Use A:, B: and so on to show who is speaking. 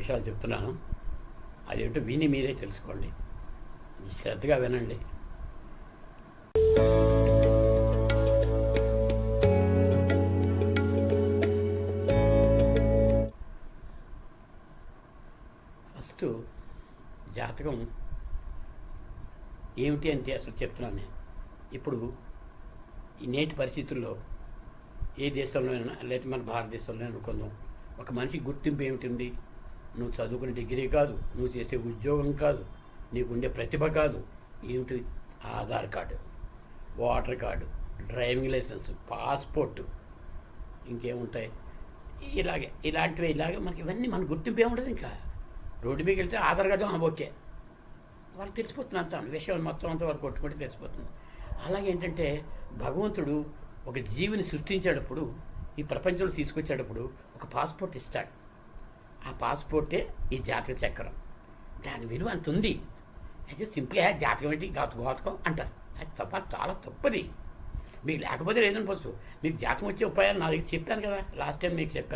A: విషయాలు చెప్తున్నాను. అదేంటో విని మీరే తెలుసుకోండి. శ్రద్ధగా వినండి. ఫస్ట్ జాతకం ఏమిటి అంటే అసలు చెప్తున్నాను నేను. ఇప్పుడు ఈ నేటి పరిస్థితుల్లో ఏ దేశంలోనైనా అయినా లేదా మన భారతదేశంలో అనుకుందాం. ఒక మనిషి గుర్తింపు ఏమిటి నువ్వు చదువుకునే డిగ్రీ కాదు నువ్వు చేసే ఉద్యోగం కాదు నీకుండే ప్రతిభ కాదు. ఏమిటి? Aadhaar card voter card driving licence passport ఇంకేముంటాయి? ఇలాగే ఇలాంటివి ఇలాగే మనకి ఇవన్నీ మన గుర్తింపు ఏముండదు ఇంకా. రోడ్డు మీకు వెళ్తే ఆధార్ కార్డు ఓకే. వాళ్ళకి తెలిసిపోతుంది అంత. విషయం మొత్తం అంతా వాళ్ళు కొట్టుకుంటే తెలిసిపోతుంది. అలాగే ఏంటంటే భగవంతుడు ఒక జీవిని సృష్టించేటప్పుడు ఈ ప్రపంచంలో తీసుకొచ్చేటప్పుడు ఒక పాస్పోర్ట్ ఇస్తాడు. ఆ పాస్పోర్టే ఈ జాతక చక్రం. దాని విలువ అంత ఉంది అయితే సింపుల్గా జాతకం ఏంటి? ఘాతకం గోతకం అంటారు. అది తప్ప చాలా తప్పది. మీకు లేకపోతే లేదనుకోవచ్చు మీకు జాతకం వచ్చే ఉపాయాలు నా దగ్గర చెప్పాను కదా. లాస్ట్ టైం మీకు చెప్పాను.